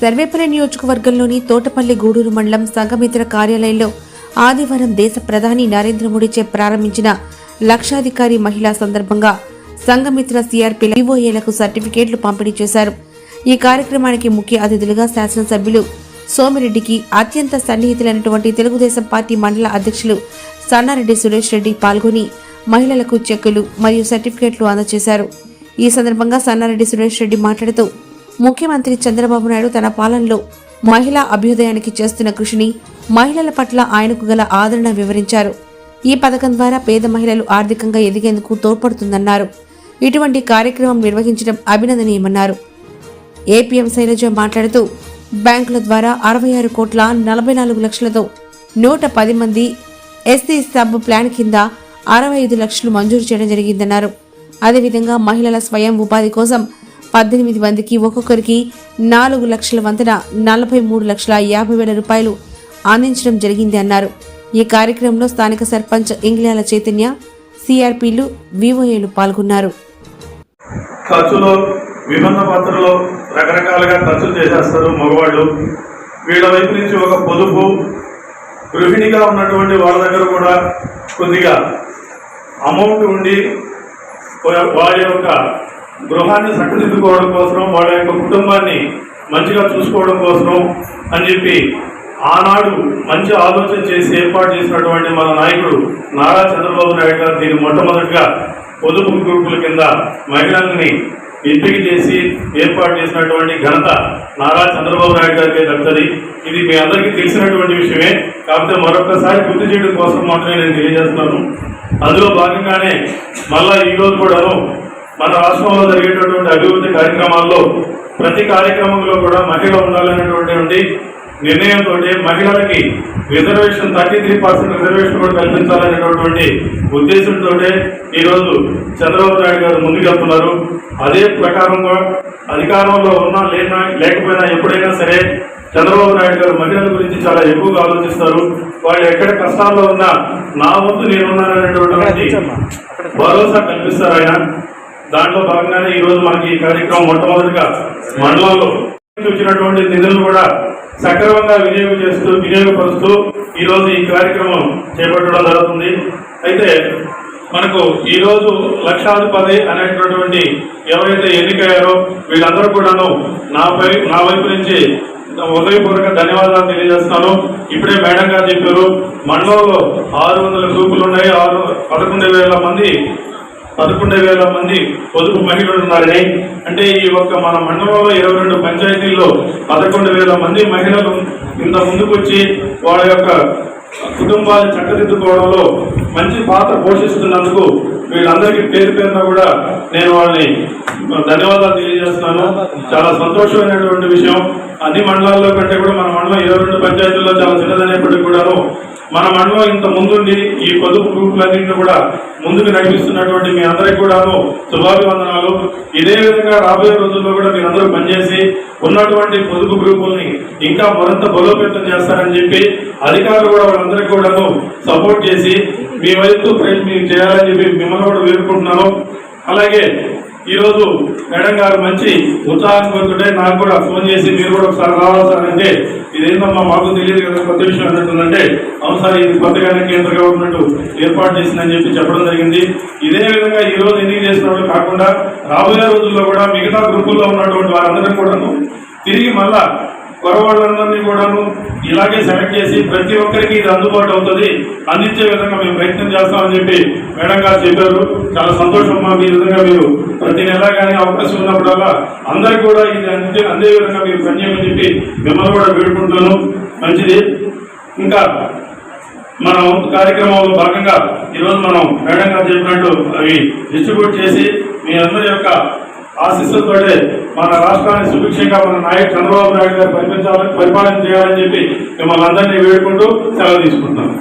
సర్వేపల్లి నియోజకవర్గంలోని తోటపల్లి గూడూరు మండలం సంఘమిత్ర కార్యాలయంలో ఆదివారం దేశ ప్రధాని నరేంద్ర మోడీచే ప్రారంభించిన లక్షాధికారి మహిళా సందర్భంగా సంఘమిత్ర సిఆర్పి వివోఏలకు సర్టిఫికేట్లు పంపిణీ చేశారు. ఈ కార్యక్రమానికి ముఖ్య అతిథులుగా శాసనసభ్యులు సోమిరెడ్డికి అత్యంత సన్నిహితులైనటువంటి తెలుగుదేశం పార్టీ మండల అధ్యక్షులు సన్నారెడ్డి సురేష్ రెడ్డి పాల్గొని మహిళలకు చెక్కులు మరియు సర్టిఫికేట్లు అందజేశారు. ఈ సందర్భంగా సన్నారెడ్డి సురేష్ రెడ్డి మాట్లాడుతూ ముఖ్యమంత్రి చంద్రబాబు నాయుడు తన పాలనలో మహిళా అభ్యుదయానికి చేస్తున్న కృషిని మహిళల పట్ల ఆయనకు గల ఆదరణ వివరించారు. ఈ పథకం ద్వారా పేద మహిళలు ఆర్థికంగా ఎదిగేందుకు తోడ్పడుతుందన్నారు. ఇటువంటి కార్యక్రమం నిర్వహించడం అభినందనీయమన్నారు. ఏపీఎం శైలజ మాట్లాడుతూ బ్యాంకుల ద్వారా అరవై ఆరు కోట్ల నలభై నాలుగు లక్షలతో నూట పది మంది ఎస్సీ సబ్ ప్లాన్ కింద అరవై ఐదు లక్షలు మంజూరు చేయడం జరిగిందన్నారు. అదేవిధంగా మహిళల స్వయం ఉపాధి కోసం పద్దెనిమిది మందికి ఒక్కొక్కరికి నాలుగు లక్షల వంతన నలభై మూడు లక్షల యాభై వేల రూపాయలు అందించడం జరిగింది అన్నారు. ఈ కార్యక్రమంలో స్థానిక సర్పంచ్ ఇంగ్లాల చైతన్య సిఆర్పీలు వివోఏలు పాల్గొన్నారు. ఖర్చులో విభిన్న పాత్రలో రకరకాలుగా ఖర్చులు చేసేస్తారు మగవాళ్ళు. వీళ్ళ వైపు నుంచి ఒక పొదుపు గృహిణిగా ఉన్నటువంటి వాళ్ళ దగ్గర కూడా కొద్దిగా అమౌంట్ ఉండి వా- వారి యొక్క గృహాన్ని చక్కదిద్దుకోవడం కోసం వాళ్ళ యొక్క కుటుంబాన్ని మంచిగా చూసుకోవడం కోసం అని చెప్పి ఆనాడు మంచి ఆలోచన చేసి ఏర్పాటు చేసినటువంటి మన నాయకుడు నారా చంద్రబాబు నాయుడు గారు దీన్ని మొట్టమొదటిగా పొదుపు గ్రూపుల కింద మహిళల్ని ఎంపిక చేసి ఏర్పాటు చేసినటువంటి ఘనత నారా చంద్రబాబు నాయుడు గారికి దక్కుతుంది. ఇది మీ అందరికీ తెలిసినటువంటి విషయమే. కాకపోతే మరొకసారి గుర్తు చేయడం కోసం మాత్రమే నేను తెలియజేస్తున్నాను. అందులో భాగంగానే మళ్ళా ఈరోజు కూడాను మన రాష్ట్రంలో జరిగేటటువంటి అభివృద్ధి కార్యక్రమాల్లో ప్రతి కార్యక్రమంలో కూడా మహిళ ఉండాలనేటువంటి నిర్ణయంతో మహిళలకి reservation thirty three percent reservation కూడా కల్పించాలనేటటువంటి ఉద్దేశంతో ఈరోజు చంద్రబాబు నాయుడు గారు ముందుకెళ్తున్నారు. అదే ప్రకారంగా అధికారంలో ఉన్నా లేనా లేకపోయినా ఎప్పుడైనా సరే చంద్రబాబు నాయుడు గారు మహిళల గురించి చాలా ఎక్కువగా ఆలోచిస్తారు. వాళ్ళు ఎక్కడ కష్టాల్లో ఉన్నా నా వంతు నేనున్నాననేటువంటి భరోసా కల్పిస్తారు ఆయన. దాంట్లో భాగంగానే ఈ రోజు మనకి ఈ కార్యక్రమం మొట్టమొదటిగా మండలంలో వచ్చినటువంటి నిధులను కూడా సక్రమంగా వినియోగం చేస్తూ వినియోగపరుస్తూ ఈ రోజు ఈ కార్యక్రమం చేపట్టడం జరుగుతుంది. అయితే మనకు ఈ రోజు లక్షాధిపతి అనేటటువంటి ఎవరైతే ఎన్నికయ్యారో వీళ్ళందరూ కూడాను నాపై నా వైపు నుంచి ఉదయపూర్వక ధన్యవాదాలు తెలియజేస్తున్నాను. ఇప్పుడే మేడం గారు చెప్పారు మండలంలో ఆరు వందల గ్రూపులు ఉన్నాయి ఆరు పదకొండు వేల మంది పదకొండు వేల మంది పొదుపు మహిళలు ఉన్నారని. అంటే ఈ ఒక్క మన మండలంలో ఇరవై రెండు పంచాయతీల్లో పదకొండు వేల మంది మహిళలు ఇంత ముందుకొచ్చి వాళ్ళ యొక్క కుటుంబాన్ని చక్కదిద్దుకోవడంలో మంచి పాత్ర పోషిస్తున్నందుకు వీళ్ళందరికీ పేరు పేరున కూడా నేను వాళ్ళని ధన్యవాదాలు తెలియజేస్తున్నాను. చాలా సంతోషమైనటువంటి విషయం. అన్ని మండలాల్లో కంటే కూడా మన మండలం ఇరవై రెండు పంచాయతీల్లో చాలా చిన్నదనేప్పటికీ కూడాను. మన మండలం ఇంత ముందుండి ఈ పొదుపు గ్రూపులన్నింటినీ కూడా ముందుకు నడిపిస్తున్నటువంటి మీ అందరికి కూడాను శుభాభివందనాలు. ఇదే విధంగా రాబోయే రోజుల్లో కూడా మీరందరూ పనిచేసి ఉన్నటువంటి పొదుపు గ్రూపుల్ని ఇంకా మరింత బలోపేతం చేస్తారని చెప్పి అధికారులు కూడా వాళ్ళందరికీ కూడాను సపోర్ట్ చేసి మీ వైపు ప్రయత్నం చేయాలని చెప్పి మిమ్మల్ని కూడా వేడుకుంటున్నాను. అలాగే ఈరోజు మేడం గారు మంచి ఉత్సాహం కోరుతుంటే నాకు కూడా ఫోన్ చేసి మీరు కూడా ఒకసారి రావాలి ఇదేందమ్మా మాకు తెలియదు కదా కొత్త విషయం అన్నట్టుందంటే అవును సార్ ఇది కొత్తగానే కేంద్ర గవర్నమెంట్ ఏర్పాటు చేసిందని చెప్పి చెప్పడం జరిగింది. ఇదే విధంగా ఈ రోజు ఎన్నిక చేసినప్పుడు కాకుండా రాబోయే రోజుల్లో కూడా మిగతా గ్రూపుల్లో ఉన్నటువంటి వారందరికీ కూడాను తిరిగి మళ్ళా కొరవాళ్ళందరినీ కూడాను ఇలాగే సెలెక్ట్ చేసి ప్రతి ఒక్కరికి ఇది అందుబాటు అవుతుంది అందించే విధంగా మేము ప్రయత్నం చేస్తామని చెప్పి మేడం గారు చెప్పారు. చాలా సంతోషం మాకు ఈ విధంగా మీరు ప్రతి నెల కానీ అవకాశం ఉన్నప్పుడల్లా అందరికి కూడా ఇది అందించే అందే విధంగా మీరు పనిచేయమని చెప్పి మిమ్మల్ని కూడా వేడుకుంటున్నాను. మంచిది. ఇంకా మన కార్యక్రమంలో భాగంగా ఈరోజు మనం మేడం గారు చెప్పినట్టు అవి డిస్ట్రిబ్యూట్ చేసి మీ అందరి యొక్క ఆశీస్సులతోటే మన రాష్ట్రాన్ని సుభిక్షంగా మన నాయకు చంద్రబాబు నాయుడు గారు పరిపించాలని పరిపాలన చేయాలని చెప్పి మిమ్మల్ని అందరినీ వేడుకుంటూ సెలవు తీసుకుంటున్నాను.